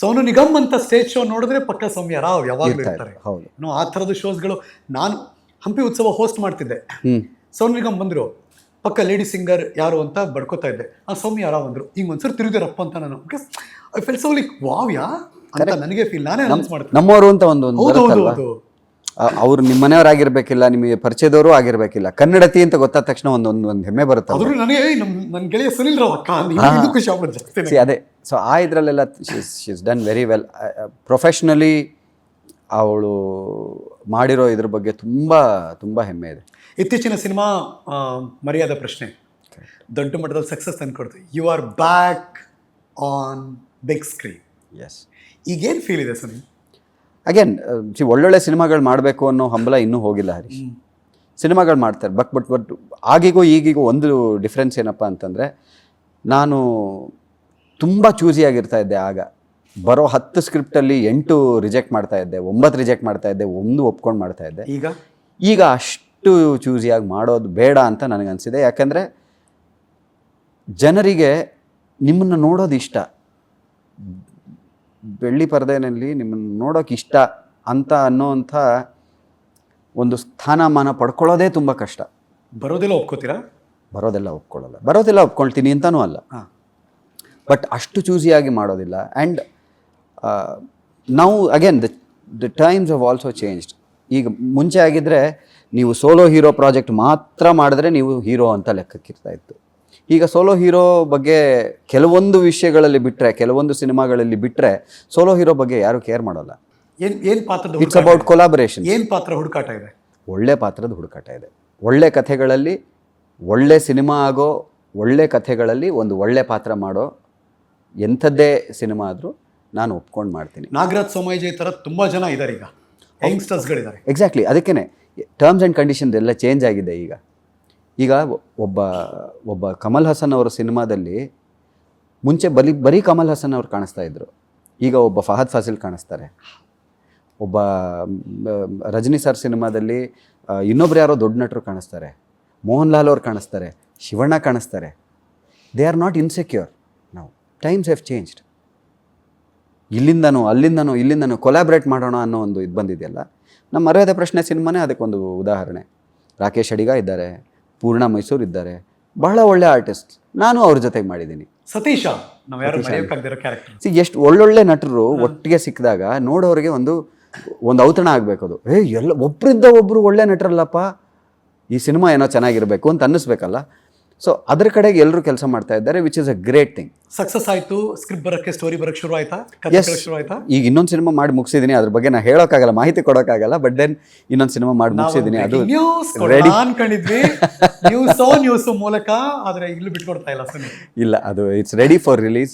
ಸೋನು ನಿಗಮ್ ಅಂತ stage show ನೋಡಿದ್ರೆ ಪಕ್ಕ ಸೌಮ್ಯ ರಾವ್ ಯಾವಾಗಲೂ ಇರ್ತಾರೆ. ನೋ ಆ ಥರದ ಶೋಸ್ಗಳು ನಾನು ಹಂಪಿ ಉತ್ಸವ ಹೋಸ್ಟ್ ಮಾಡ್ತಿದ್ದೆ. ಸೋನು ನಿಗಮ್ ಬಂದರು ಪಕ್ಕ ಲೇಡಿ ಸಿಂಗರ್ ಯಾರು ಅಂತ ಬಡ್ಕೋತಾ ಇದ್ದೆ. ಆ ಸೌಮ್ಯ ರಾವ್ ಅಂದರು ಹಿಂಗೆ ಒಂದ್ಸರಿ ತಿರುಗಿದಾರಪ್ಪ ಅಂತ ನಾನು ಐ ಫೆಲ್ ಸೋ ಲೈಕ್ ವಾವ್ಯಾ ಅಂತ ನನಗೆ ಫೀಲ್ ನಾನೇ ಅನೌನ್ಸ್ ಮಾಡ್ತೀನಿ. ನಮ್ಮವರು ಅಂತ ಒಂದು ಹೌದು ಹೌದು. ಅವ್ರು ನಿಮ್ಮ ಮನೆಯವರಾಗಿರ್ಬೇಕಿಲ್ಲ ನಿಮಗೆ ಪರಿಚಯದವರು ಆಗಿರ್ಬೇಕಿಲ್ಲ. ಕನ್ನಡತಿ ಅಂತ ಗೊತ್ತಾದ ತಕ್ಷಣ ಒಂದು ಒಂದು ಒಂದು ಹೆಮ್ಮೆ ಬರುತ್ತೆ ಆದ್ರೂ ನನಗೆ ನಮ್ ನನ್ನ ಗೆಳೆಯ ಸುನಿಲ್ ರಾವ್ ಅಕ್ಕ ಖುಷಿ ಆಗ್ಬಿಡುತ್ತೆ ಜಾಸ್ತಿನೇ. See, ಅದೇ. ಸೊ ಆ ಇದರಲ್ಲೆಲ್ಲ she's done very well professionally ಅವಳು ಮಾಡಿರೋ ಇದ್ರ ಬಗ್ಗೆ ತುಂಬ ತುಂಬ ಹೆಮ್ಮೆ ಇದೆ. ಇತ್ತೀಚಿನ ಸಿನಿಮಾ ಮರ್ಯಾದ ಪ್ರಶ್ನೆ. ದೊಡ್ಡ ಮಟ್ಟದಲ್ಲಿ success ತಂದ್ಕೊಡ್ತು you are back on big screen S ಈಗೇನು ಫೀಲ್ ಇದೆ ಸುನಿಲ್? ಅಗೇನ್ ಸಿ ಒಳ್ಳೊಳ್ಳೆ ಸಿನಿಮಾಗಳು ಮಾಡಬೇಕು ಅನ್ನೋ ಹಂಬಲ ಇನ್ನೂ ಹೋಗಿಲ್ಲ ಹರೀಶ್. ಸಿನಿಮಾಗಳು ಮಾಡ್ತಾರೆ ಬಟ್ ಬಟ್ ಬಟ್ ಆಗಿಗೂ ಈಗಿಗೂ ಒಂದು ಡಿಫ್ರೆನ್ಸ್ ಏನಪ್ಪ ಅಂತಂದರೆ ನಾನು ತುಂಬ ಚೂಸಿಯಾಗಿರ್ತಾ ಇದ್ದೆ ಆಗ. ಬರೋ ಹತ್ತು ಸ್ಕ್ರಿಪ್ಟಲ್ಲಿ ಎಂಟು ರಿಜೆಕ್ಟ್ ಮಾಡ್ತಾ ಇದ್ದೆ ಒಂಬತ್ತು ರಿಜೆಕ್ಟ್ ಮಾಡ್ತಾ ಇದ್ದೆ ಒಂದು ಒಪ್ಕೊಂಡು ಮಾಡ್ತಾ ಇದ್ದೆ. ಈಗ? ಈಗ ಅಷ್ಟು ಚೂಸಿಯಾಗಿ ಮಾಡೋದು ಬೇಡ ಅಂತ ನನಗನ್ಸಿದೆ ಯಾಕಂದರೆ ಜನರಿಗೆ ನಿಮ್ಮನ್ನು ನೋಡೋದು ಇಷ್ಟ. ಬೆಳ್ಳಿ ಪರದೆಯಲ್ಲಿ ನಿಮ್ಮನ್ನು ನೋಡೋಕೆ ಇಷ್ಟ ಅಂತ ಅನ್ನೋವಂಥ ಒಂದು ಸ್ಥಾನಮಾನ ಪಡ್ಕೊಳ್ಳೋದೇ ತುಂಬ ಕಷ್ಟ. ಬರೋದೆಲ್ಲ ಒಪ್ಕೋತೀರಾ? ಬರೋದೆಲ್ಲ ಒಪ್ಕೊಳ್ಳಲ್ಲ. ಬರೋದೆಲ್ಲ ಒಪ್ಕೊಳ್ತೀನಿ ಅಂತಲೂ ಅಲ್ಲ. ಬಟ್ ಅಷ್ಟು ಚೂಸಿಯಾಗಿ ಮಾಡೋದಿಲ್ಲ. ಆ್ಯಂಡ್ ನಾವು again the the times of also changed ಈಗ ಮುಂಚೆ ಆಗಿದ್ದರೆ ನೀವು ಸೋಲೋ ಹೀರೋ ಪ್ರಾಜೆಕ್ಟ್ ಮಾತ್ರ ಮಾಡಿದ್ರೆ ನೀವು ಹೀರೋ ಅಂತ ಲೆಕ್ಕಕ್ಕಿರ್ತಾ ಇತ್ತು. ಈಗ ಸೋಲೋ ಹೀರೋ ಬಗ್ಗೆ ಕೆಲವೊಂದು ವಿಷಯಗಳಲ್ಲಿ ಬಿಟ್ಟರೆ ಕೆಲವೊಂದು ಸಿನಿಮಾಗಳಲ್ಲಿ ಬಿಟ್ಟರೆ ಸೋಲೋ ಹೀರೋ ಬಗ್ಗೆ ಯಾರು ಕೇರ್ ಮಾಡೋಲ್ಲ. ಏನ್ ಏನ್ ಪಾತ್ರದ ಇಟ್ಸ್ ಅಬೌಟ್ ಕೊಲಾಬರೇಷನ್ ಏನು ಪಾತ್ರ ಹುಡುಕಾಟ ಇದೆ? ಒಳ್ಳೆ ಪಾತ್ರದ ಹುಡುಕಾಟ ಇದೆ. ಒಳ್ಳೆ ಕಥೆಗಳಲ್ಲಿ ಒಳ್ಳೆ ಸಿನಿಮಾ ಆಗೋ ಒಳ್ಳೆ ಕಥೆಗಳಲ್ಲಿ ಒಂದು ಒಳ್ಳೆ ಪಾತ್ರ ಮಾಡೋ ಎಂಥದ್ದೇ ಸಿನಿಮಾ ಆದರೂ ನಾನು ಒಪ್ಕೊಂಡು ಮಾಡ್ತೀನಿ. ನಾಗರಾಜ್ ಸೋಮಯ್ಯ ಥರ ತುಂಬ ಜನ ಇದ್ದಾರೆ ಈಗ. ಯಂಗ್ಸ್ಟರ್ಸ್ಗಳಿದ್ದಾರೆ ಎಕ್ಸಾಕ್ಟ್ಲಿ ಅದಕ್ಕೇ ಟರ್ಮ್ಸ್ ಆ್ಯಂಡ್ ಕಂಡೀಷನ್ಸ್ ಎಲ್ಲ ಚೇಂಜ್ ಆಗಿದೆ ಈಗ. ಈಗ ಒಬ್ಬ ಒಬ್ಬ ಕಮಲ್ ಹಾಸನ್ ಅವರ ಸಿನಿಮಾದಲ್ಲಿ ಮುಂಚೆ ಬಲಿ, ಬರೀ ಕಮಲ್ ಹಾಸನ್ ಅವ್ರು ಕಾಣಿಸ್ತಾ ಇದ್ರು. ಈಗ ಒಬ್ಬ ಫಹದ್ ಫಾಸಿಲ್ ಕಾಣಿಸ್ತಾರೆ. ಒಬ್ಬ ರಜನಿ ಸರ್ ಸಿನಿಮಾದಲ್ಲಿ ಇನ್ನೊಬ್ರು ಯಾರೋ ದೊಡ್ಡ ನಟರು ಕಾಣಿಸ್ತಾರೆ. ಮೋಹನ್ ಲಾಲ್ ಅವ್ರು ಕಾಣಿಸ್ತಾರೆ. ಶಿವಣ್ಣ ಕಾಣಿಸ್ತಾರೆ. ದೇ ಆರ್ ನಾಟ್ ಇನ್ಸೆಕ್ಯೂರ್ ನಾವು ಟೈಮ್ಸ್ ಹ್ಯಾವ್ ಚೇಂಜ್ಡ್ ಇಲ್ಲಿಂದನೂ, ಅಲ್ಲಿಂದನೂ, ಇಲ್ಲಿಂದನೂ ಕೊಲಾಬ್ರೇಟ್ ಮಾಡೋಣ ಅನ್ನೋ ಒಂದು ಇದು ಬಂದಿದೆಯಲ್ಲ? ನಮ್ಮ ಮರ್ಯಾದೆ ಪ್ರಶ್ನೆ ಸಿನಿಮಾನೇ ಅದಕ್ಕೊಂದು ಉದಾಹರಣೆ. ರಾಕೇಶ್ ಅಡಿಗ ಇದ್ದಾರೆ. ಪೂರ್ಣ ಮೈಸೂರು ಇದ್ದಾರೆ. ಬಹಳ ಒಳ್ಳೆ ಆರ್ಟಿಸ್ಟ್ ನಾನು ಅವ್ರ ಜೊತೆಗೆ ಮಾಡಿದ್ದೀನಿ. ಸತೀಶ. ಸಿ ಎಷ್ಟು ಒಳ್ಳೊಳ್ಳೆ ನಟರು ಒಟ್ಟಿಗೆ ಸಿಕ್ಕಿದಾಗ ನೋಡೋರಿಗೆ ಒಂದು ಒಂದು ಔತಣ ಆಗಬೇಕು ಅದು. ಏ ಎಲ್ಲ ಒಬ್ಬರಿಂದ ಒಬ್ಬರು ಒಳ್ಳೆ ನಟರಲ್ಲಪ್ಪ. ಈ ಸಿನಿಮಾ ಏನೋ ಚೆನ್ನಾಗಿರಬೇಕು ಅಂತ ಅನ್ನಿಸ್ಬೇಕಲ್ಲ. ಸೊ ಅದ್ರ ಕಡೆಗೆ ಎಲ್ಲರೂ ಕೆಲಸ ಮಾಡ್ತಾ ಇದ್ದಾರೆ which is a great thing success ಆಯ್ತು ಸ್ಕ್ರಿಪ್ಟ್ ಬರಕ್ಕೆ ಸ್ಟೋರಿ ಬರಕ್ಕೆ ಶುರು ಆಯ್ತಾ. ಶುರು ಆಯ್ತಾ? ಈಗ ಇನ್ನೊಂದು ಸಿನಿಮಾ ಮಾಡಿ ಮುಗಿಸಿದ್ದೀನಿ ಅದ್ರ ಬಗ್ಗೆ ನಾ ಹೇಳೋಕ್ಕಾಗಲ್ಲ ಮಾಹಿತಿ ಕೊಡೋಕ್ಕಾಗಲ್ಲ ಬಟ್ ದೆನ್ ಇನ್ನೊಂದು ಸಿನಿಮಾ ಮಾಡಿ ಮುಗಿಸಿದ್ದೀನಿ ಅದು ನ್ಯೂಸ್ ರೆಡಿ ಅನ್ಕೊಂಡಿದ್ವಿ ನ್ಯೂಸ್ ನ್ಯೂಸ್ ಮೂಲಕ ಆದ್ರೆ ಇಲ್ಲೂ ಬಿಟ್ಕೊಡ್ತಾ ಇಲ್ಲ ಇಲ್ಲ ಅದು it's ready for release.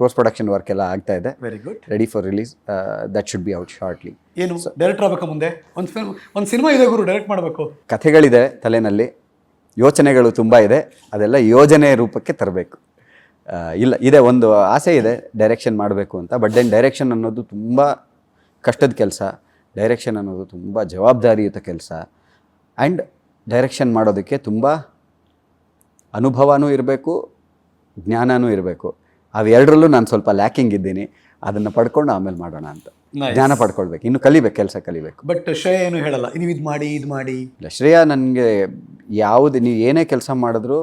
Post production work ಎಲ್ಲ ಆಗ್ತಾ ಇದೆ. Very good ready for release that should be out shortly ಏನು? ಡೈರೆಕ್ಟ್ ಆಗಬೇಕು ಮುಂದೆ? ಒಂದು ಫಿಲ್ಮ್ ಒಂದು ಸಿನಿಮಾ ಇದೆ ಗುರು ಡೈರೆಕ್ಟ್ ಮಾಡಬೇಕು. ಕಥೆಗಳಿದೆ ತಲೆನಲ್ಲಿ ಯೋಚನೆಗಳು ತುಂಬ ಇದೆ. ಅದೆಲ್ಲ ಯೋಜನೆ ರೂಪಕ್ಕೆ ತರಬೇಕು. ಇಲ್ಲ, ಇದೆ, ಒಂದು ಆಸೆ ಇದೆ ಡೈರೆಕ್ಷನ್ ಮಾಡಬೇಕು ಅಂತ. ಬಟ್ ದೆನ್ ಡೈರೆಕ್ಷನ್ ಅನ್ನೋದು ತುಂಬ ಕಷ್ಟದ ಕೆಲಸ. ಡೈರೆಕ್ಷನ್ ಅನ್ನೋದು ತುಂಬ ಜವಾಬ್ದಾರಿಯುತ ಕೆಲಸ. ಆ್ಯಂಡ್ ಡೈರೆಕ್ಷನ್ ಮಾಡೋದಕ್ಕೆ ತುಂಬ ಅನುಭವನೂ ಇರಬೇಕು ಜ್ಞಾನವೂ ಇರಬೇಕು. ಅವೆರಡರಲ್ಲೂ ನಾನು ಸ್ವಲ್ಪ ಲ್ಯಾಕಿಂಗ್ ಇದ್ದೀನಿ. ಅದನ್ನು ಪಡ್ಕೊಂಡು ಆಮೇಲೆ ಮಾಡೋಣ ಅಂತ. ಜ್ಞಾನ ಪಡ್ಕೊಳ್ಬೇಕು. ಇನ್ನು ಕಲಿಬೇಕು ಕೆಲಸ ಕಲಿಬೇಕು. ಬಟ್ ಶ್ರೇಯ ಏನು ಹೇಳಲ್ಲ? ನೀವು ಇದು ಮಾಡಿ ಇದು ಮಾಡಿ. ಇಲ್ಲ ಶ್ರೇಯಾ ನನಗೆ ಯಾವುದು ನೀವು ಏನೇ ಕೆಲಸ ಮಾಡಿದ್ರು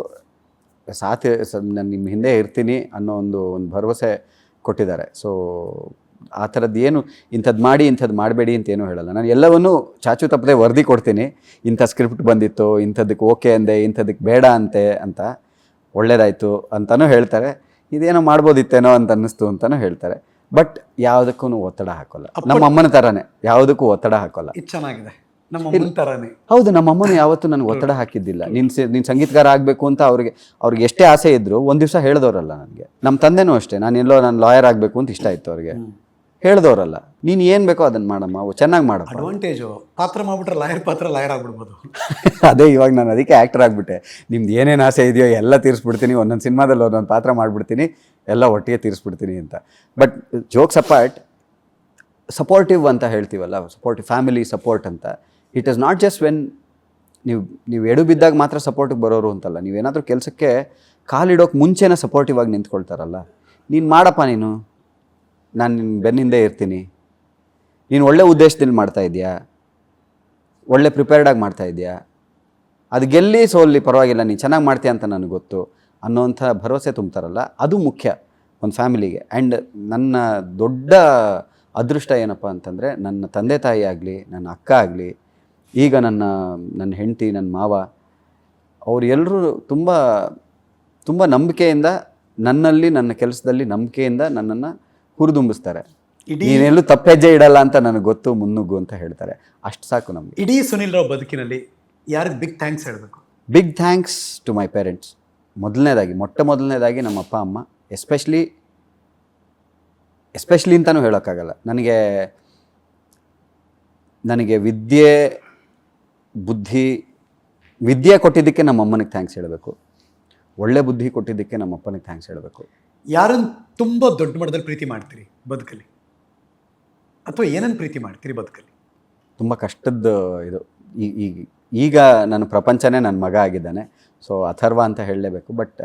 ಸಾಥ್ ನಾನು ನಿಮ್ಮ ಹಿಂದೆ ಇರ್ತೀನಿ ಅನ್ನೋ ಒಂದು ಒಂದು ಭರವಸೆ ಕೊಟ್ಟಿದ್ದಾರೆ. ಸೊ ಆ ಥರದ್ದು ಏನು ಇಂಥದ್ದು ಮಾಡಿ ಇಂಥದ್ದು ಮಾಡಬೇಡಿ ಅಂತ ಏನೂ ಹೇಳಲ್ಲ. ನಾನು ಎಲ್ಲವನ್ನೂ ಚಾಚು ತಪ್ಪದೆ ವರದಿ ಕೊಡ್ತೀನಿ. ಇಂಥ ಸ್ಕ್ರಿಪ್ಟ್ ಬಂದಿತ್ತು ಇಂಥದಕ್ಕೆ ಓಕೆ ಅಂದೆ ಇಂಥದಕ್ಕೆ ಬೇಡ ಅಂತೆ ಅಂತ ಒಳ್ಳೇದಾಯಿತು ಅಂತಲೂ ಹೇಳ್ತಾರೆ. ಇದೇನೋ ಮಾಡ್ಬೋದಿತ್ತೇನೋ ಅಂತ ಅನ್ನಿಸ್ತು ಅಂತಲೂ ಹೇಳ್ತಾರೆ. ಬಟ್ ಯಾವುದಕ್ಕೂ ಒತ್ತಡ ಹಾಕೋಲ್ಲ. ನಮ್ಮ ಅಮ್ಮನ ಥರನೇ ಯಾವುದಕ್ಕೂ ಒತ್ತಡ ಹಾಕೋಲ್ಲ. ಇದು ಚೆನ್ನಾಗಿದೆ. ನಮ್ಮ ಅಮ್ಮನ ತರಾನೇ. ಹೌದು ನಮ್ಮ ಅಮ್ಮನ ಯಾವತ್ತೂ ನನಗೆ ಒತ್ತಡ ಹಾಕಿದ್ದಿಲ್ಲ. ನಿನ್ ನಿನ್ ನೀನು ಸಂಗೀತಗಾರ ಆಗಬೇಕು ಅಂತ ಅವ್ರಿಗೆ ಅವ್ರಿಗೆ ಎಷ್ಟೇ ಆಸೆ ಇದ್ರು ಒಂದು ದಿವಸ ಹೇಳಿದವರಲ್ಲ ನನಗೆ. ನಮ್ಮ ತಂದೆನೂ ಅಷ್ಟೇ. ನಾನು ಎಲ್ಲೋ ನಾನು ಲಾಯರ್ ಆಗಬೇಕು ಅಂತ ಇಷ್ಟ ಇತ್ತು ಅವ್ರಿಗೆ. ಹೇಳಿದವರಲ್ಲ. ನೀನು ಏನು ಬೇಕೋ ಅದನ್ನು ಮಾಡಮ್ಮ ಚೆನ್ನಾಗಿ ಮಾಡು ಅಡ್ವಾಂಟೇಜು ಪಾತ್ರ ಮಾಡ್ಬಿಟ್ರೆ ಲಾಯರ್ ಪಾತ್ರ ಲಾಯರ್ ಆಗ್ಬಿಡ್ಬೋದು. ಅದೇ ಇವಾಗ ನಾನು ಅದಕ್ಕೆ ಆ್ಯಕ್ಟರ್ ಆಗಿಬಿಟ್ಟೆ. ನಿಮ್ದು ಏನೇನು ಆಸೆ ಇದೆಯೋ ಎಲ್ಲ ತೀರಿಸ್ಬಿಡ್ತೀನಿ ಒಂದೊಂದು ಸಿನಿಮಾದಲ್ಲಿ ಒಂದೊಂದು ಪಾತ್ರ ಮಾಡಿಬಿಡ್ತೀನಿ ಎಲ್ಲ ಒಟ್ಟಿಗೆ ತೀರಿಸ್ಬಿಡ್ತೀನಿ ಅಂತ. ಬಟ್ ಜೋಕ್ಸ್ ಅಪಾರ್ಟ್ ಸಪೋರ್ಟಿವ್ ಅಂತ ಹೇಳ್ತೀವಲ್ಲ ಸಪೋರ್ಟಿವ್ ಫ್ಯಾಮಿಲಿ ಸಪೋರ್ಟ್ ಅಂತ. It is not just when ನೀವು ನೀವು ಎಡು ಬಿದ್ದಾಗ ಮಾತ್ರ ಸಪೋರ್ಟಿಗೆ ಬರೋರು ಅಂತಲ್ಲ. ನೀವೇನಾದರೂ ಕೆಲಸಕ್ಕೆ ಕಾಲಿಡೋಕೆ ಮುಂಚೆನೇ ಸಪೋರ್ಟಿವ್ ಆಗಿ ನಿಂತ್ಕೊಳ್ತಾರಲ್ಲ. ನೀನು ಮಾಡಪ್ಪ ನೀನು. ನಾನು ನಿನ್ನ ಬೆನ್ನಿಂದೆ ಇರ್ತೀನಿ. ನೀನು ಒಳ್ಳೆ ಉದ್ದೇಶದಲ್ಲಿ ಮಾಡ್ತಾ ಇದೆಯಾ ಒಳ್ಳೆ ಪ್ರಿಪೇರ್ಡಾಗಿ ಮಾಡ್ತಾ ಇದೆಯಾ ಅದು ಗೆಲ್ಲಿ ಸೋಲ್ಲಿ ಪರವಾಗಿಲ್ಲ, ನೀನು ಚೆನ್ನಾಗಿ ಮಾಡ್ತೀಯ ಅಂತ ನನಗೆ ಗೊತ್ತು. ಅನ್ನೋವಂಥ ಭರವಸೆ ತುಂಬ್ತಾರಲ್ಲ, ಅದು ಮುಖ್ಯ ಒಂದು ಫ್ಯಾಮಿಲಿಗೆ. ಆ್ಯಂಡ್ ನನ್ನ ದೊಡ್ಡ ಅದೃಷ್ಟ ಏನಪ್ಪ ಅಂತಂದರೆ, ನನ್ನ ತಂದೆ ತಾಯಿ ಆಗಲಿ, ನನ್ನ ಅಕ್ಕ ಆಗಲಿ, ಈಗ ನನ್ನ ನನ್ನ ಹೆಂಡತಿ ನನ್ನ ಮಾವ, ಅವ್ರು ಎಲ್ಲರೂ ತುಂಬ ತುಂಬ ನಂಬಿಕೆಯಿಂದ, ನನ್ನಲ್ಲಿ, ನನ್ನ ಕೆಲಸದಲ್ಲಿ ನಂಬಿಕೆಯಿಂದ ನನ್ನನ್ನು ಹುರಿದುಂಬಿಸ್ತಾರೆ. ನೀನೆಲ್ಲೂ ತಪ್ಪೆಜ್ಜೆ ಇಡಲ್ಲ ಅಂತ ನನಗೆ ಗೊತ್ತು ಮುನ್ನುಗ್ಗು ಅಂತ ಹೇಳ್ತಾರೆ. ಅಷ್ಟು ಸಾಕು ನಮಗೆ. ಇಡೀ ಸುನಿಲ್ ರಾವ್ ಬದುಕಿನಲ್ಲಿ ಯಾರಿಗೆ ಬಿಗ್ ಥ್ಯಾಂಕ್ಸ್ ಹೇಳಬೇಕು? Big thanks to my parents ಮೊದಲನೇದಾಗಿ ಮೊಟ್ಟ ಮೊದಲನೇದಾಗಿ ನಮ್ಮ ಅಪ್ಪ ಅಮ್ಮ ಎಸ್ಪೆಷಲಿ ಎಸ್ಪೆಷಲಿ ಅಂತಲೂ ಹೇಳೋಕ್ಕಾಗಲ್ಲ. ನನಗೆ ನನಗೆ ವಿದ್ಯೆ ಬುದ್ಧಿ ವಿದ್ಯೆ ಕೊಟ್ಟಿದ್ದಕ್ಕೆ ನಮ್ಮ ಅಮ್ಮನಿಗೆ ಥ್ಯಾಂಕ್ಸ್ ಹೇಳಬೇಕು. ಒಳ್ಳೆ ಬುದ್ಧಿ ಕೊಟ್ಟಿದ್ದಕ್ಕೆ ನಮ್ಮ ಅಪ್ಪನಿಗೆ ಥ್ಯಾಂಕ್ಸ್ ಹೇಳಬೇಕು. ಯಾರನ್ನು ತುಂಬ ದೊಡ್ಡ ಮಟ್ಟದಲ್ಲಿ ಪ್ರೀತಿ ಮಾಡ್ತೀರಿ ಬದುಕಲಿ ಅಥವಾ ಏನನ್ನು ಪ್ರೀತಿ ಮಾಡ್ತೀರಿ ಬದುಕಲಿ ತುಂಬ ಕಷ್ಟದ ಇದು. ಈ- ಈಗ ಈಗ ನನ್ನ ಪ್ರಪಂಚನೇ ನನ್ನ ಮಗ ಆಗಿದ್ದಾನೆ. ಸೊ ಅಥರ್ವ ಅಂತ ಹೇಳಲೇಬೇಕು ಬಟ್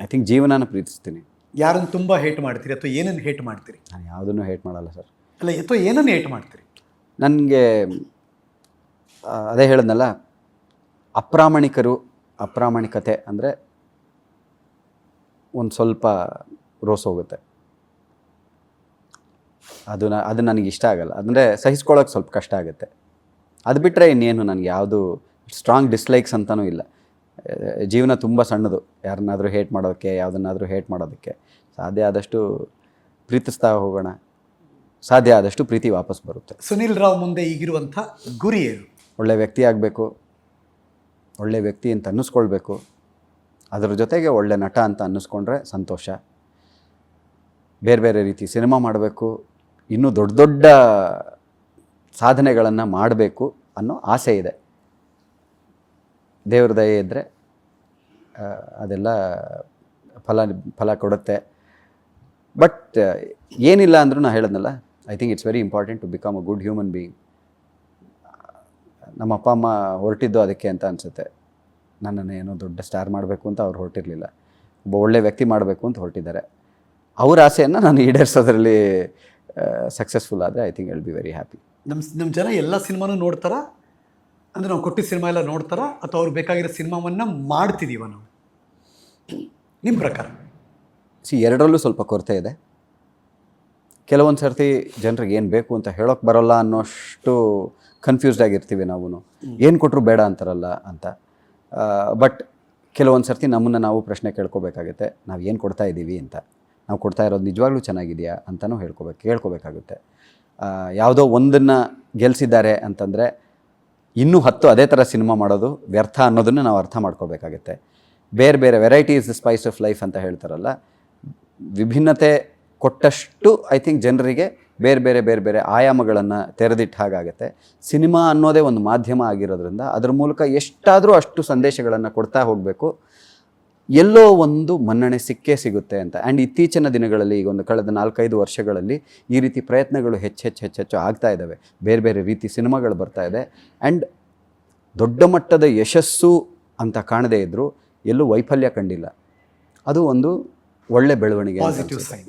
ಐ ಥಿಂಕ್ ಜೀವನನ ಪ್ರೀತಿಸ್ತೀನಿ. ಯಾರನ್ನು ತುಂಬ ಹೇಟ್ ಮಾಡ್ತೀರಿ ಅಥವಾ ಏನನ್ನು ಹೇಟ್ ಮಾಡ್ತೀರಿ? ನಾನು ಯಾವುದನ್ನು ಹೇಟ್ ಮಾಡಲ್ಲ ಸರ್ ಅಲ್ಲ ಅಥವಾ ಏನನ್ನು ಹೇಟ್ ಮಾಡ್ತೀರಿ? ನನಗೆ ಅದೇ ಹೇಳಿದ್ನಲ್ಲ ಅಪ್ರಾಮಾಣಿಕರು ಅಪ್ರಾಮಾಣಿಕತೆ ಅಂದರೆ ಒಂದು ಸ್ವಲ್ಪ ರೋಸ್ ಹೋಗುತ್ತೆ. ಅದು ಅದು ನನಗೆ ಇಷ್ಟ ಆಗಲ್ಲ. ಅಂದರೆ ಸಹಿಸ್ಕೊಳ್ಳೋಕೆ ಸ್ವಲ್ಪ ಕಷ್ಟ ಆಗುತ್ತೆ. ಅದು ಬಿಟ್ಟರೆ ಇನ್ನೇನು ನನಗೆ ಯಾವುದು ಸ್ಟ್ರಾಂಗ್ ಡಿಸ್ಲೈಕ್ಸ್ ಅಂತಲೂ ಇಲ್ಲ. ಜೀವನ ತುಂಬ ಸಣ್ಣದು. ಯಾರನ್ನಾದರೂ ಹೇಟ್ ಮಾಡೋದಕ್ಕೆ ಯಾವುದನ್ನಾದರೂ ಹೇಟ್ ಮಾಡೋದಕ್ಕೆ. ಸಾಧ್ಯ ಆದಷ್ಟು ಪ್ರೀತಿಸ್ತಾ ಹೋಗೋಣ. ಸಾಧ್ಯ ಆದಷ್ಟು ಪ್ರೀತಿ ವಾಪಸ್ ಬರುತ್ತೆ. ಸುನೀಲ್ ರಾವ್ ಮುಂದೆ ಈಗಿರುವಂಥ ಗುರಿ ಏನು ಒಳ್ಳೆ ವ್ಯಕ್ತಿ ಆಗಬೇಕು. ಒಳ್ಳೆ ವ್ಯಕ್ತಿ ಅಂತ ಅನ್ನಿಸ್ಕೊಳ್ಬೇಕು. ಅದರ ಜೊತೆಗೆ ಒಳ್ಳೆ ನಟ ಅಂತ ಅನ್ನಿಸ್ಕೊಂಡ್ರೆ ಸಂತೋಷ. ಬೇರೆ ಬೇರೆ ರೀತಿ ಸಿನಿಮಾ ಮಾಡಬೇಕು, ಇನ್ನೂ ದೊಡ್ಡ ದೊಡ್ಡ ಸಾಧನೆಗಳನ್ನು ಮಾಡಬೇಕು ಅನ್ನೋ ಆಸೆ ಇದೆ. ದೇವ್ರ ದಯೆ ಇದ್ದರೆ ಅದೆಲ್ಲ ಫಲ ಫಲ ಕೊಡುತ್ತೆ. ಬಟ್, ಏನಿಲ್ಲ ಅಂದರೂ ನಾನು ಹೇಳೋದಲ್ಲ I think it's very important to become a good human being ನಮ್ಮ ಅಪ್ಪ, ಅಮ್ಮ ಹೊರಟಿದ್ದು ಅದಕ್ಕೆ ಅಂತ ಅನಿಸುತ್ತೆ. ನನ್ನನ್ನು ಏನೋ ದೊಡ್ಡ ಸ್ಟಾರ್ ಮಾಡಬೇಕು ಅಂತ ಅವ್ರು ಹೊರಟಿರಲಿಲ್ಲ. ಒಬ್ಬ ಒಳ್ಳೆ ವ್ಯಕ್ತಿ ಮಾಡಬೇಕು ಅಂತ ಹೊರಟಿದ್ದಾರೆ. ಅವ್ರ ಆಸೆಯನ್ನು ನಾನು ಈಡೇರಿಸೋದ್ರಲ್ಲಿ ಸಕ್ಸಸ್ಫುಲ್ ಆದರೆ I think I'll be very happy ನಮ್ಮ ನಮ್ಮ ಜನ ಎಲ್ಲ ಸಿನಿಮಾನೂ ನೋಡ್ತಾರಾ? ಅಂದರೆ ನಾವು ಕೊಟ್ಟಿದ್ದ ಸಿನಿಮಾ ಎಲ್ಲ ನೋಡ್ತಾರಾ? ಅಥವಾ ಅವ್ರು ಬೇಕಾಗಿರೋ ಸಿನಿಮಾವನ್ನು ಮಾಡ್ತಿದ್ದೀವ ನಾವು? ನಿಮ್ಮ ಪ್ರಕಾರ? ಸಿ ಎರಡರಲ್ಲೂ ಸ್ವಲ್ಪ ಕೊರತೆ ಇದೆ. ಕೆಲವೊಂದು ಸರ್ತಿ ಜನರಿಗೆ ಏನು ಬೇಕು ಅಂತ ಹೇಳೋಕೆ ಬರೋಲ್ಲ ಅನ್ನೋಷ್ಟು ಕನ್ಫ್ಯೂಸ್ಡ್ ಆಗಿರ್ತೀವಿ ನಾವು ಏನು ಕೊಟ್ಟರು ಬೇಡ ಅಂತಾರಲ್ಲ ಅಂತ. ಬಟ್ ಕೆಲವೊಂದು ಸರ್ತಿ ನಮ್ಮನ್ನು ನಾವು ಪ್ರಶ್ನೆ ಕೇಳ್ಕೊಬೇಕಾಗುತ್ತೆ, ನಾವು ಏನು ಕೊಡ್ತಾ ಇದ್ದೀವಿ ಅಂತ. ನಾವು ಕೊಡ್ತಾ ಇರೋದು ನಿಜವಾಗ್ಲೂ ಚೆನ್ನಾಗಿದೆಯಾ ಅಂತಲೂ ಹೇಳ್ಕೋಬೇಕು, ಕೇಳ್ಕೊಬೇಕಾಗುತ್ತೆ. ಯಾವುದೋ ಒಂದನ್ನು ಗೆಲ್ಲಿಸಿದ್ದಾರೆ ಅಂತಂದರೆ ಇನ್ನೂ ಹತ್ತು ಅದೇ ಥರ ಸಿನಿಮಾ ಮಾಡೋದು ವ್ಯರ್ಥ ಅನ್ನೋದನ್ನು ನಾವು ಅರ್ಥ ಮಾಡ್ಕೋಬೇಕಾಗುತ್ತೆ. ಬೇರೆ ಬೇರೆ variety is the spice of life ಅಂತ ಹೇಳ್ತಾರಲ್ಲ, ವಿಭಿನ್ನತೆ ಕೊಟ್ಟಷ್ಟು ಐ ಥಿಂಕ್ ಜನರಿಗೆ ಬೇರೆ ಬೇರೆ ಬೇರೆ ಬೇರೆ ಆಯಾಮಗಳನ್ನು ತೆರೆದಿಟ್ಟ ಹಾಗಾಗತ್ತೆ. ಸಿನಿಮಾ ಅನ್ನೋದೇ ಒಂದು ಮಾಧ್ಯಮ ಆಗಿರೋದ್ರಿಂದ ಅದ್ರ ಮೂಲಕ ಎಷ್ಟಾದರೂ ಅಷ್ಟು ಸಂದೇಶಗಳನ್ನು ಕೊಡ್ತಾ ಹೋಗಬೇಕು. ಎಲ್ಲೋ ಒಂದು ಮನ್ನಣೆ ಸಿಕ್ಕೇ ಸಿಗುತ್ತೆ ಅಂತ. ಆ್ಯಂಡ್ ಇತ್ತೀಚಿನ ದಿನಗಳಲ್ಲಿ ಈಗ ಒಂದು ಕಳೆದ ನಾಲ್ಕೈದು ವರ್ಷಗಳಲ್ಲಿ ಈ ರೀತಿ ಪ್ರಯತ್ನಗಳು ಹೆಚ್ಚು ಹೆಚ್ಚು ಹೆಚ್ಚು ಹೆಚ್ಚು ಆಗ್ತಾ ಇದ್ದಾವೆ. ಬೇರೆ ಬೇರೆ ರೀತಿ ಸಿನಿಮಾಗಳು ಬರ್ತಾ ಇದೆ. ಆ್ಯಂಡ್ ದೊಡ್ಡ ಮಟ್ಟದ ಯಶಸ್ಸು ಅಂತ ಕಾಣದೇ ಇದ್ದರೂ ಎಲ್ಲೂ ವೈಫಲ್ಯ ಕಂಡಿಲ್ಲ. ಅದು ಒಂದು ಒಳ್ಳೆ ಬೆಳವಣಿಗೆ.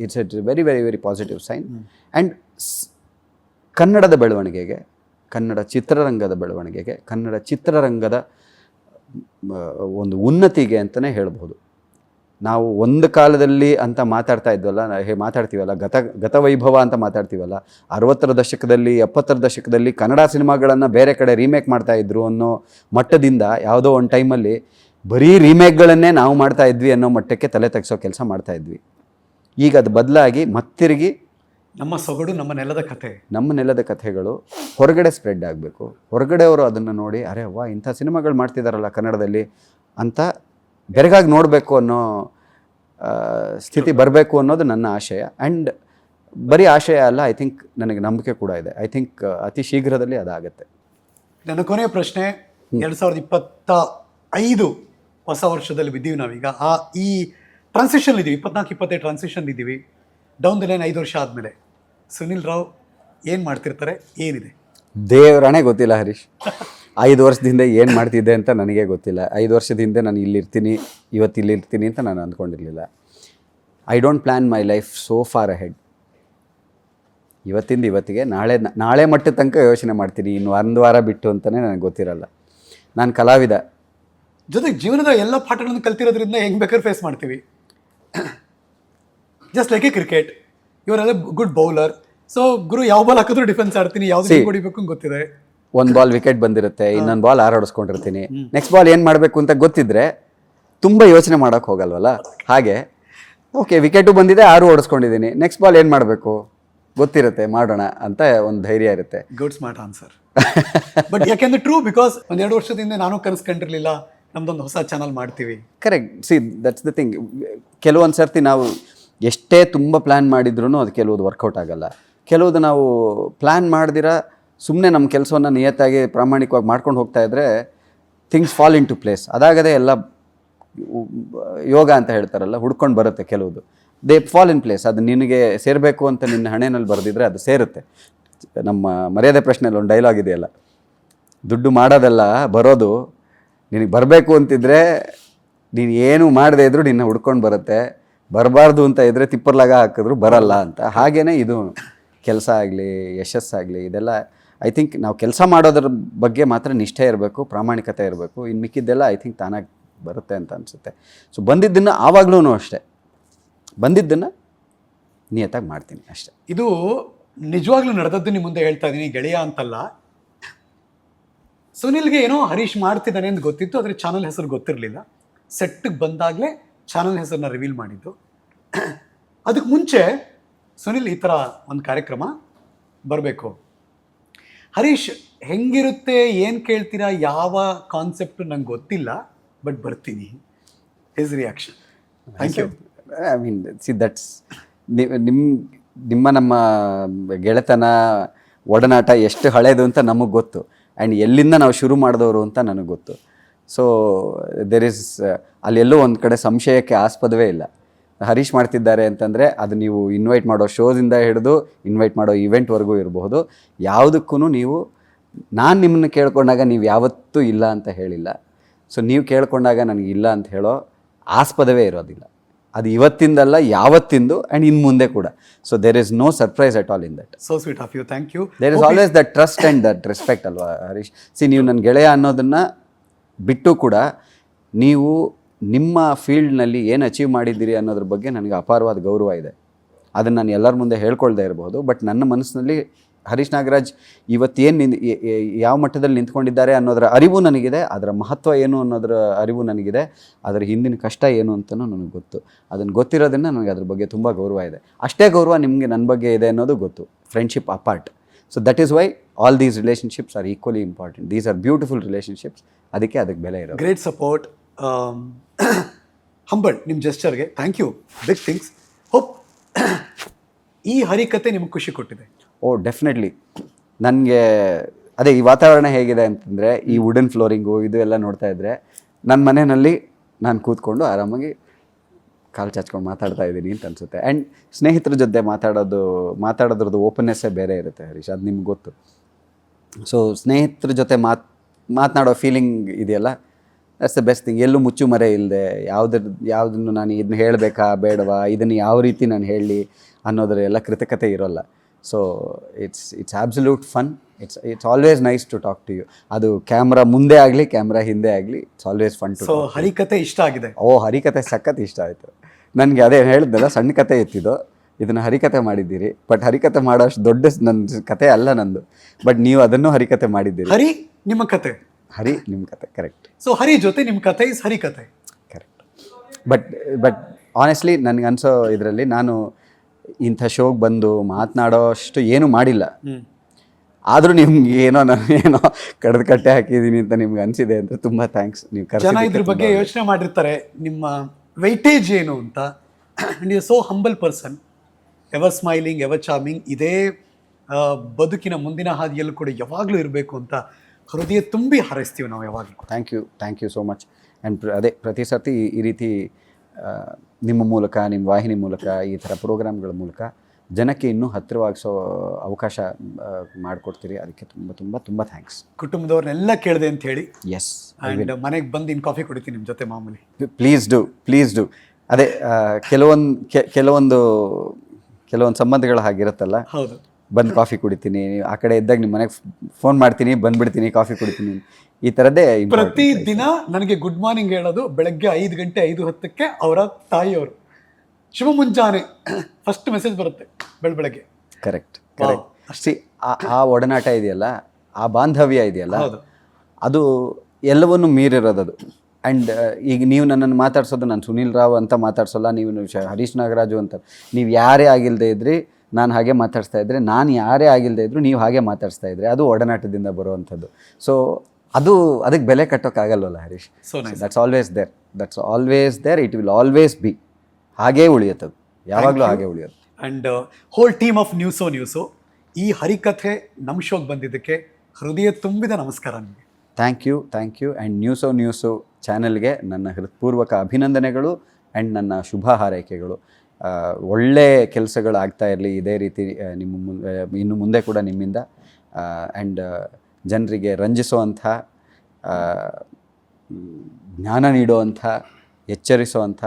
It's it's very very very positive sign and ಕನ್ನಡದ ಬೆಳವಣಿಗೆಗೆ ಕನ್ನಡ ಚಿತ್ರರಂಗದ ಬೆಳವಣಿಗೆಗೆ ಕನ್ನಡ ಚಿತ್ರರಂಗದ ಒಂದು ಉನ್ನತಿಗೆ ಅಂತಲೇ ಹೇಳ್ಬೋದು ನಾವು ಒಂದು ಕಾಲದಲ್ಲಿ ಅಂತ ಮಾತಾಡ್ತಾ ಇದ್ವಲ್ಲ ಹೇ ಮಾತಾಡ್ತೀವಲ್ಲ ಗತ ಗತವೈಭವ ಅಂತ ಮಾತಾಡ್ತೀವಲ್ಲ ಅರವತ್ತರ ದಶಕದಲ್ಲಿ ಎಪ್ಪತ್ತರ ದಶಕದಲ್ಲಿ ಕನ್ನಡ ಸಿನಿಮಾಗಳನ್ನು ಬೇರೆ ಕಡೆ ರೀಮೇಕ್ ಮಾಡ್ತಾ ಇದ್ರು ಅನ್ನೋ ಮಟ್ಟದಿಂದ ಯಾವುದೋ ಒಂದು ಟೈಮಲ್ಲಿ ಬರೀ ರೀಮೇಕ್ಗಳನ್ನೇ ನಾವು ಮಾಡ್ತಾ ಇದ್ವಿ ಅನ್ನೋ ಮಟ್ಟಕ್ಕೆ ತಲೆ ತೆಗ್ಸೋ ಕೆಲಸ ಮಾಡ್ತಾ ಇದ್ವಿ. ಈಗ ಅದು ಬದಲಾಗಿ ಮತ್ತಿರುಗಿ ನಮ್ಮ ಸೊಗಡು ನಮ್ಮ ನೆಲದ ಕಥೆ. ನಮ್ಮ ನೆಲದ ಕಥೆಗಳು ಹೊರಗಡೆ ಸ್ಪ್ರೆಡ್ ಆಗಬೇಕು. ಹೊರಗಡೆಯವರು ಅದನ್ನು ನೋಡಿ ಅರೆ ವಾ ಇಂಥ ಸಿನಿಮಾಗಳು ಮಾಡ್ತಿದ್ದಾರಲ್ಲ ಕನ್ನಡದಲ್ಲಿ ಅಂತ ಬೆರಗಾಗಿ ನೋಡಬೇಕು ಅನ್ನೋ ಸ್ಥಿತಿ ಬರಬೇಕು ಅನ್ನೋದು ನನ್ನ ಆಶಯ. ಆ್ಯಂಡ್ ಬರೀ ಆಶಯ ಅಲ್ಲ ಐ ಥಿಂಕ್ ನನಗೆ ನಂಬಿಕೆ ಕೂಡ ಇದೆ. ಐ ಥಿಂಕ್ ಅತಿ ಶೀಘ್ರದಲ್ಲಿ ಅದಾಗತ್ತೆ. ನನ್ನ ಕೊನೆಯ ಪ್ರಶ್ನೆ ಎರಡು ಸಾವಿರದ ಇಪ್ಪತ್ತ ಐದು ಹೊಸ ವರ್ಷದಲ್ಲಿ ಬಿದ್ದೀವಿ ನಾವೀಗ. ಆ ಈ ಟ್ರಾನ್ಸಿಷನ್ ಇದ್ದೀವಿ. ಇಪ್ಪತ್ನಾಲ್ಕು, ಇಪ್ಪತ್ತೈದು ಟ್ರಾನ್ಸಿಷನ್ ಇದ್ದೀವಿ. ಡೌನ್ ದ ಲೈನ್ ಐದು ವರ್ಷ ಆದಮೇಲೆ. ಸುನಿಲ್ ರಾವ್ ಏನು ಮಾಡ್ತಿರ್ತಾರೆ? ಏನಿದೆ? ದೇವರಣೆ ಗೊತ್ತಿಲ್ಲ ಹರೀಶ್. ಐದು ವರ್ಷದಿಂದ ಏನು ಮಾಡ್ತಿದ್ದೆ ಅಂತ ನನಗೆ ಗೊತ್ತಿಲ್ಲ. ಐದು ವರ್ಷದ ಹಿಂದೆ ನಾನು ಇಲ್ಲಿರ್ತೀನಿ, ಇವತ್ತು ಇಲ್ಲಿರ್ತೀನಿ ಅಂತ ನಾನು ಅಂದ್ಕೊಂಡಿರಲಿಲ್ಲ. I don't plan my life so far ahead ಇವತ್ತಿಂದ ಇವತ್ತಿಗೆ ನಾಳೆ ನಾಳೆ ಮಟ್ಟದ ತನಕ ಯೋಚನೆ ಮಾಡ್ತೀನಿ. ಇನ್ನು ಒಂದು ವಾರ ಬಿಟ್ಟು ಅಂತಲೇ ನನಗೆ ಗೊತ್ತಿರಲ್ಲ. ನಾನು ಕಲಾವಿದ. ಜೊತೆಗೆ ಜೀವನದ ಎಲ್ಲ ಪಾಠಗಳನ್ನು ಕಲ್ತಿರೋದ್ರಿಂದ ಹೆಂಗ್ ಬೇಕಾದ್ರೆ ಫೇಸ್ ಮಾಡ್ತೀವಿ. ಜಸ್ಟ್ ಲೈಕ್ ಎ ಕ್ರಿಕೆಟ್ ಇವರೆಲ್ಲ ಗುಡ್ ಬೌಲರ್ ಸೊ ಗುರು ಯಾವ ಬಾಲ್ ಹಾಕಿದ್ರು ಡಿಫೆನ್ಸ್ ಆಡ್ತೀನಿ ಯಾವ್ದು. ಹೊಡಿಬೇಕು ಅಂತ ಗೊತ್ತಿದೆ. ಒಂದು ಬಾಲ್ ವಿಕೆಟ್ ಬಂದಿರುತ್ತೆ ಇನ್ನೊಂದು ಬಾಲ್ ಆರಾಡಿಸ್ಕೊಂಡಿರ್ತೀನಿ ನೆಕ್ಸ್ಟ್ ಬಾಲ್ ಏನು ಮಾಡಬೇಕು ಅಂತ ಗೊತ್ತಿದ್ರೆ ತುಂಬ ಯೋಚನೆ ಮಾಡೋಕೆ ಹೋಗಲ್ವಲ್ಲ? ಹಾಗೆ. ಓಕೆ ವಿಕೆಟು ಬಂದಿದೆ ಆರು ಓಡಿಸ್ಕೊಂಡಿದ್ದೀನಿ ನೆಕ್ಸ್ಟ್ ಬಾಲ್ ಏನು ಮಾಡಬೇಕು? ಗೊತ್ತಿರುತ್ತೆ ಮಾಡೋಣ ಅಂತ ಒಂದು ಧೈರ್ಯ ಇರುತ್ತೆ. ಗುಡ್ ಸ್ಮಾರ್ಟ್ ಆನ್ಸರ್ ಬಟ್ ಯಾಕೆಂದ್ರೆ ಟ್ರೂ ಬಿಕಾಸ್ ಒಂದೆರಡು ವರ್ಷದಿಂದ ನಾನು ಕನಸ್ಕೊಂಡಿರ್ಲಿಲ್ಲ ನಮ್ದೊಂದು ಹೊಸ ಚಾನಲ್ ಮಾಡ್ತೀವಿ. Correct see that's the thing ಕೆಲವೊಂದು ಸರ್ತಿ ನಾವು ಎಷ್ಟೇ ತುಂಬ ಪ್ಲ್ಯಾನ್ ಮಾಡಿದ್ರೂ ಅದು ಕೆಲವುದು ವರ್ಕೌಟ್ ಆಗಲ್ಲ. ಕೆಲವುದು ನಾವು ಪ್ಲ್ಯಾನ್ ಮಾಡ್ದಿರ ಸುಮ್ಮನೆ ನಮ್ಮ ಕೆಲಸವನ್ನು ನಿಯತ್ತಾಗಿ ಪ್ರಾಮಾಣಿಕವಾಗಿ ಮಾಡ್ಕೊಂಡು ಹೋಗ್ತಾ ಇದ್ದರೆ things fall into place ಅದಾಗದೇ ಎಲ್ಲ ಯೋಗ ಅಂತ ಹೇಳ್ತಾರಲ್ಲ, ಹುಡ್ಕೊಂಡು ಬರುತ್ತೆ ಕೆಲವುದು. ದೇ ಫಾಲ್ ಇನ್ ಪ್ಲೇಸ್ ಅದು ನಿನಗೆ ಸೇರಬೇಕು ಅಂತ ನಿನ್ನ ಹಣೆಯಲ್ಲಿ ಬರೆದಿದ್ರೆ ಅದು ಸೇರುತ್ತೆ. ನಮ್ಮ ಮರ್ಯಾದೆ ಪ್ರಶ್ನೆಯಲ್ಲಿ ಒಂದು ಡೈಲಾಗ್ ಇದೆಯಲ್ಲ. ದುಡ್ಡು ಮಾಡೋದಲ್ಲ ಬರೋದು ನಿನಗೆ ಬರಬೇಕು ಅಂತಿದ್ರೆ ನೀನು ಏನು ಮಾಡದೇ ಇದ್ರೂ ನಿನ್ನ ಹುಡ್ಕೊಂಡು ಬರುತ್ತೆ. ಬರಬಾರ್ದು ಅಂತ ಇದ್ರೆ ತಿಪ್ಪರ್ಲಾಗ ಹಾಕಿದ್ರು ಬರಲ್ಲ ಅಂತ. ಹಾಗೇ ಇದು ಕೆಲಸ ಆಗಲಿ ಯಶಸ್ಸಾಗಲಿ ಇದೆಲ್ಲ ಐ ಥಿಂಕ್ ನಾವು ಕೆಲಸ ಮಾಡೋದ್ರ ಬಗ್ಗೆ ಮಾತ್ರ ನಿಷ್ಠೆ ಇರಬೇಕು, ಪ್ರಾಮಾಣಿಕತೆ ಇರಬೇಕು. ಇನ್ನು ಮಿಕ್ಕಿದ್ದೆಲ್ಲ ಐ ಥಿಂಕ್ ತಾನಾಗಿ ಬರುತ್ತೆ ಅಂತ ಅನಿಸುತ್ತೆ. ಸೊ ಬಂದಿದ್ದನ್ನು ಆವಾಗಲೂ ಅಷ್ಟೇ. ಬಂದಿದ್ದನ್ನು ನಿಯತ್ತಾಗಿ ಮಾಡ್ತೀನಿ ಅಷ್ಟೇ. ಇದು ನಿಜವಾಗ್ಲೂ ನಡೆದದ್ದು ನಿಮ್ಮ ಮುಂದೆ ಹೇಳ್ತಾ ಇದ್ದೀನಿ ಗೆಳೆಯ ಅಂತಲ್ಲ. ಸುನಿಲ್ಗೆ ಏನೋ ಹರೀಶ್ ಮಾಡ್ತಿದ್ದಾನೆ ಅಂತ ಗೊತ್ತಿತ್ತು, ಆದರೆ ಚಾನಲ್ ಹೆಸರು ಗೊತ್ತಿರಲಿಲ್ಲ. ಸೆಟ್ಟಿಗೆ ಬಂದಾಗಲೇ ಚಾನಲ್ ಹೆಸರನ್ನ ರಿವೀಲ್ ಮಾಡಿದ್ದು. ಅದಕ್ಕೆ ಮುಂಚೆ ಸುನಿಲ್ ಈ ಥರ ಒಂದು ಕಾರ್ಯಕ್ರಮ ಬರಬೇಕು. ಹರೀಶ್, ಹೆಂಗಿರುತ್ತೆ, ಏನು ಕೇಳ್ತೀರಾ, ಯಾವ ಕಾನ್ಸೆಪ್ಟು ನಂಗೆ ಗೊತ್ತಿಲ್ಲ ಬಟ್ ಬರ್ತೀನಿ. His reaction thank you I mean see that's ನಿಮ್ಮ ನಿಮ್ಮ ನಮ್ಮ ಗೆಳೆತನ ಒಡನಾಟ ಎಷ್ಟು ಹಳೇದು ಅಂತ ನಮಗೆ ಗೊತ್ತು. ಆ್ಯಂಡ್ ಎಲ್ಲಿಂದ ನಾವು ಶುರು ಮಾಡಿದವರು ಅಂತ ನನಗೆ ಗೊತ್ತು. ಸೊ ದೆರ್ ಇಸ್ ಅಲ್ಲೆಲ್ಲೋ ಒಂದು ಕಡೆ ಸಂಶಯಕ್ಕೆ ಆಸ್ಪದವೇ ಇಲ್ಲ. ಹರೀಶ್ ಮಾಡ್ತಿದ್ದಾರೆ ಅಂತಂದರೆ ಅದು ನೀವು ಇನ್ವೈಟ್ ಮಾಡೋ ಶೋದಿಂದ ಹಿಡಿದು ಇನ್ವೈಟ್ ಮಾಡೋ ಇವೆಂಟ್ವರೆಗೂ ಇರಬಹುದು. ಯಾವುದಕ್ಕೂ ನೀವು, ನಾನು ನಿಮ್ಮನ್ನು ಕೇಳ್ಕೊಂಡಾಗ ನೀವು ಯಾವತ್ತೂ ಇಲ್ಲ ಅಂತ ಹೇಳಿಲ್ಲ. ಸೊ ನೀವು ಕೇಳಿಕೊಂಡಾಗ ನನಗೆ ಇಲ್ಲ ಅಂತ ಹೇಳೋ ಆಸ್ಪದವೇ ಇರೋದಿಲ್ಲ. ಅದು ಇವತ್ತಿಂದಲ್ಲ ಯಾವತ್ತಿಂದು ಆ್ಯಂಡ್ ಇನ್ನು ಮುಂದೆ ಕೂಡ. So there is no surprise at all in that so sweet of you thank you there is always that trust and that respect ಅಲ್ವಾ ಹರೀಶ್? ಸಿ ನೀವು ನನ್ನ ಗೆಳೆಯ ಅನ್ನೋದನ್ನು ಬಿಟ್ಟು ಕೂಡ ನೀವು ನಿಮ್ಮ ಫೀಲ್ಡ್ನಲ್ಲಿ ಏನು ಅಚೀವ್ ಮಾಡಿದ್ದೀರಿ ಅನ್ನೋದ್ರ ಬಗ್ಗೆ ನನಗೆ ಅಪಾರವಾದ ಗೌರವ ಇದೆ. ಅದನ್ನು ನಾನು ಎಲ್ಲರ ಮುಂದೆ ಹೇಳ್ಕೊಳ್ದೇ ಇರಬಹುದು ಬಟ್ ನನ್ನ ಮನಸ್ಸಿನಲ್ಲಿ ಹರೀಶ್ ನಾಗರಾಜ್ ಇವತ್ತೇನು ನಿಂತ್ ಯಾವ ಮಟ್ಟದಲ್ಲಿ ನಿಂತ್ಕೊಂಡಿದ್ದಾರೆ ಅನ್ನೋದರ ಅರಿವು ನನಗಿದೆ, ಅದರ ಮಹತ್ವ ಏನು ಅನ್ನೋದರ ಅರಿವು ನನಗಿದೆ, ಅದರ ಹಿಂದಿನ ಕಷ್ಟ ಏನು ಅಂತಲೂ ನನಗೆ ಗೊತ್ತು. ಅದನ್ನು ಗೊತ್ತಿರೋದನ್ನು ನನಗೆ ಅದ್ರ ಬಗ್ಗೆ ತುಂಬ ಗೌರವ ಇದೆ. ಅಷ್ಟೇ ಗೌರವ ನಿಮಗೆ ನನ್ನ ಬಗ್ಗೆ ಇದೆ ಅನ್ನೋದು ಗೊತ್ತು. Friendship apart so that is why all these relationships are equally important these are beautiful relationships ಅದಕ್ಕೆ ಅದಕ್ಕೆ ಬೆಲೆ ಇರೋದು. ಗ್ರೇಟ್ ಸಪೋರ್ಟ್ ಹಂಬಲ್ ನಿಮ್ಮ ಜೆಸ್ಟರ್ಗೆ thank you big things hope ಈ ಹರಿಕತೆ ನಿಮ್ಗೆ ಖುಷಿ ಕೊಟ್ಟಿದೆ. ಓ ಡೆಫಿನೆಟ್ಲಿ ನನಗೆ, ಅದೇ ಈ ವಾತಾವರಣ ಹೇಗಿದೆ ಅಂತಂದರೆ, ಈ ವುಡನ್ ಫ್ಲೋರಿಂಗು ಇದು ಎಲ್ಲ ನೋಡ್ತಾ ಇದ್ದರೆ ನನ್ನ ಮನೆಯಲ್ಲಿ ನಾನು ಕೂತ್ಕೊಂಡು ಆರಾಮಾಗಿ ಕಾಲು ಚಾಚ್ಕೊಂಡು ಮಾತಾಡ್ತಾ ಇದ್ದೀನಿ ಅಂತ ಅನಿಸುತ್ತೆ. ಆ್ಯಂಡ್ ಸ್ನೇಹಿತರ ಜೊತೆ ಮಾತಾಡೋದು, ಮಾತಾಡೋದ್ರದ್ದು ಓಪನ್ನೆಸ್ಸೇ ಬೇರೆ ಇರುತ್ತೆ ಹರೀಶ್, ಅದು ನಿಮ್ಗೆ ಗೊತ್ತು. ಸೊ ಸ್ನೇಹಿತರ ಜೊತೆ ಮಾತ್, ಮಾತನಾಡೋ ಫೀಲಿಂಗ್ ಇದೆಯಲ್ಲ ದಟ್ಸ್ ದ ಬೆಸ್ಟ್ ಥಿಂಗ್ ಎಲ್ಲೂ ಮುಚ್ಚು ಮರೆ ಇಲ್ಲದೆ ಯಾವುದ್ರ, ಯಾವುದನ್ನು ನಾನು ಇದನ್ನ ಹೇಳಬೇಕಾ, ಬೇಡವಾ, ಇದನ್ನು ಯಾವ ರೀತಿ ನಾನು ಹೇಳಲಿ ಅನ್ನೋದ್ರ ಎಲ್ಲ ಕೃತಕತೆ ಇರೋಲ್ಲ. So it's it's absolute fun it's it's always nice to talk to you ಅದು ಕ್ಯಾಮ್ರಾ ಮುಂದೆ ಆಗಲಿ ಕ್ಯಾಮ್ರಾ ಹಿಂದೆ ಆಗಲಿ it's always fun to so Harikathe ಇಷ್ಟ ಆಗಿದೆ? ಓ ಹರಿಕತೆ ಸಖತ್ ಇಷ್ಟ ಆಯಿತು. ನನಗೆ ಅದೇ ಹೇಳಿದ್ನಲ್ಲ ಸಣ್ಣ ಕತೆ ಇತ್ತಿದ್ದು ಇದನ್ನು ಹರಿಕತೆ ಮಾಡಿದ್ದೀರಿ. ಬಟ್ ಹರಿಕತೆ ಮಾಡೋಷ್ಟು ದೊಡ್ಡ ನನ್ನ ಕತೆ ಅಲ್ಲ ನಂದು. ಬಟ್ ನೀವು ಅದನ್ನು ಹರಿಕತೆ ಮಾಡಿದ್ದೀರಿ. ಹರಿ ನಿಮ್ಮ ಕತೆ ಹರಿ ನಿಮ್ಮ ಕತೆ ಕರೆಕ್ಟ್ ಸೊ ಹರಿ ಜೊತೆ ನಿಮ್ಮ ಕತೆ is Harikathe correct but but honestly ನನಗೆ ಅನಿಸೋ ಇದರಲ್ಲಿ ನಾನು ಇಂಥ ಶೋಗೆ ಬಂದು ಮಾತನಾಡೋ ಅಷ್ಟು ಏನೂ ಮಾಡಿಲ್ಲ. ಆದರೂ ನಿಮ್ಗೆ ಏನೋ ನಾನು ಏನೋ ಕಡ್ದು ಕಟ್ಟೆ ಹಾಕಿದ್ದೀನಿ ಅಂತ ನಿಮ್ಗೆ ಅನಿಸಿದೆ ಅಂತ ತುಂಬ ಥ್ಯಾಂಕ್ಸ್ ನೀವು ಜನ ಇದ್ರ ಬಗ್ಗೆ ಯೋಚನೆ ಮಾಡಿರ್ತಾರೆ. ನಿಮ್ಮ ವೆಯ್ಟೇಜ್ ಏನು ಅಂತ. And you so humble person ever smiling ever charming ಇದೇ ಬದುಕಿನ ಮುಂದಿನ ಹಾದಿಯಲ್ಲೂ ಕೂಡ ಯಾವಾಗಲೂ ಇರಬೇಕು ಅಂತ ಹೃದಯ ತುಂಬಿ ಹಾರೈಸ್ತೀವಿ ನಾವು ಯಾವಾಗಲೂ. Thank you thank you so much and ಅದೇ ಪ್ರತಿ ಸರ್ತಿ ಈ- ರೀತಿ ನಿಮ್ಮ ಮೂಲಕ ನಿಮ್ಮ ವಾಹಿನಿ ಮೂಲಕ ಈ ಥರ ಪ್ರೋಗ್ರಾಮ್ಗಳ ಮೂಲಕ ಜನಕ್ಕೆ ಇನ್ನೂ ಹತ್ತಿರವಾಗಿಸೋ ಅವಕಾಶ ಮಾಡಿಕೊಡ್ತೀರಿ. ಅದಕ್ಕೆ ತುಂಬ ತುಂಬ ತುಂಬ ಥ್ಯಾಂಕ್ಸ್ ಕುಟುಂಬದವ್ರನ್ನೆಲ್ಲ ಕೇಳಿದೆ ಅಂತ ಹೇಳಿ. ಎಸ್ ಮನೆಗೆ ಬಂದು ಇನ್ನು ಕಾಫಿ ಕುಡಿತೀನಿ ನಿಮ್ಮ ಜೊತೆ ಮಾಮೂಲಿ. ಪ್ಲೀಸ್ ಡು ಪ್ಲೀಸ್ ಡು ಅದೇ ಕೆಲವೊಂದು ಕೆಲವೊಂದು ಕೆಲವೊಂದು ಸಂಬಂಧಗಳು ಹಾಗಿರುತ್ತಲ್ಲ? ಹೌದು. ಬಂದು ಕಾಫಿ ಕುಡಿತೀನಿ ಆ ಕಡೆ ಇದ್ದಾಗ ನಿಮ್ಮ ಮನೆಗೆ ಫೋನ್ ಮಾಡ್ತೀನಿ ಬಂದ್ಬಿಡ್ತೀನಿ ಕಾಫಿ ಕುಡಿತೀನಿ. ಈ ಥರದ್ದೇ. ಪ್ರತಿ ದಿನ ನನಗೆ ಗುಡ್ ಮಾರ್ನಿಂಗ್ ಹೇಳೋದು ಬೆಳಗ್ಗೆ ಐದು ಗಂಟೆ ಐದು ಹತ್ತಕ್ಕೆ ಅವರ ತಾಯಿಯವರು. ಶುಭ ಮುಂಜಾನೆ ಫಸ್ಟ್ ಮೆಸೇಜ್ ಬರುತ್ತೆ ಬೆಳ ಬೆಳಗ್ಗೆ. ಕರೆಕ್ಟ್ ಕರೆಕ್ಟ್ ಅಷ್ಟೇ. ಆ ಒಡನಾಟ ಇದೆಯಲ್ಲ ಆ ಬಾಂಧವ್ಯ ಇದೆಯಲ್ಲ. ಅದು ಎಲ್ಲವನ್ನು ಮೀರಿರೋದದು ಆ್ಯಂಡ್ ಈಗ ನೀವು ನನ್ನನ್ನು ಮಾತಾಡ್ಸೋದು ನಾನು ಸುನೀಲ್ ರಾವ್ ಅಂತ ಮಾತಾಡ್ಸೋಲ್ಲ ನೀವು ಹರೀಶ್ ನಾಗರಾಜು ಅಂತ. ನೀವು ಯಾರೇ ಆಗಿಲ್ಲದೆ ಇದ್ರಿ ನಾನು ಹಾಗೆ ಮಾತಾಡ್ತಾ ಇದ್ದರೆ ನಾನು ಯಾರೇ ಆಗಿಲ್ಲದೆ ಇದ್ದರೂ ನೀವು ಹಾಗೆ ಮಾತಾಡ್ಸ್ತಾ ಇದ್ದರೆ ಅದು ಒಡನಾಟದಿಂದ ಬರುವಂಥದ್ದು. ಸೊ ಅದು ಅದಕ್ಕೆ ಬೆಲೆ ಕಟ್ಟೋಕ್ಕಾಗಲ್ವಲ್ಲ Harish? So that's always there that's always there it will always be ಹಾಗೇ ಉಳಿಯುತ್ತದು. ಯಾವಾಗಲೂ ಹಾಗೆ ಉಳಿಯೋದು. ಅಂಡ್ ಹೋಲ್ ಟೀಮ್ ಆಫ್ ನ್ಯೂಸೋ ನ್ಯೂಸು ಈ ಹರಿಕಥೆ ನಮ್ಮ ಶೋಗೆ ಬಂದಿದ್ದಕ್ಕೆ ಹೃದಯ ತುಂಬಿದ ನಮಸ್ಕಾರ ನಿಮಗೆ. Thank you thank you and ನ್ಯೂಸೋ ನ್ಯೂಸು ಚಾನೆಲ್ಗೆ ನನ್ನ ಹೃತ್ಪೂರ್ವಕ ಅಭಿನಂದನೆಗಳು ಆ್ಯಂಡ್ ನನ್ನ ಶುಭ ಹಾರೈಕೆಗಳು. ಒಳ್ಳೆ ಕೆಲಸಗಳು ಆಗ್ತಾ ಇರಲಿ ಇದೇ ರೀತಿ ನಿಮ್ಮ ಮುಂದೆ ಇನ್ನು ಮುಂದೆ ಕೂಡ ನಿಮ್ಮಿಂದ ಆ್ಯಂಡ್ ಜನರಿಗೆ ರಂಜಿಸುವಂಥ ಜ್ಞಾನ ನೀಡುವಂಥ ಎಚ್ಚರಿಸುವಂಥ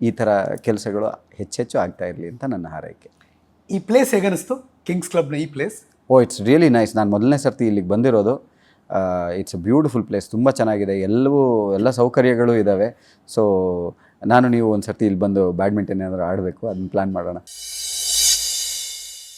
ಈ ಥರ ಕೆಲಸಗಳು ಹೆಚ್ಚೆಚ್ಚು ಆಗ್ತಾ ಇರಲಿ ಅಂತ ನನ್ನ ಹಾರೈಕೆ. ಈ ಪ್ಲೇಸ್ ಹೇಗನ್ನಿಸ್ತು? ಕಿಂಗ್ಸ್ ಕ್ಲಬ್ನ ಈ place oh it's really nice ನಾನು ಮೊದಲನೇ ಸರ್ತಿ ಇಲ್ಲಿಗೆ ಬಂದಿರೋದು. ಇಟ್ಸ್ ಅ ಬ್ಯೂಟಿಫುಲ್ ಪ್ಲೇಸ್ ತುಂಬ ಚೆನ್ನಾಗಿದೆ. ಎಲ್ಲವೂ ಎಲ್ಲ ಸೌಕರ್ಯಗಳು ಇದ್ದಾವೆ ಸೊ ನಾನು ನೀವು ಒಂದು ಸರ್ತಿ ಇಲ್ಲಿ ಬಂದು ಬ್ಯಾಡ್ಮಿಂಟನ್ ಏನಾದರೂ ಆಡಬೇಕು ಅದನ್ನ ಪ್ಲ್ಯಾನ್ ಮಾಡೋಣ.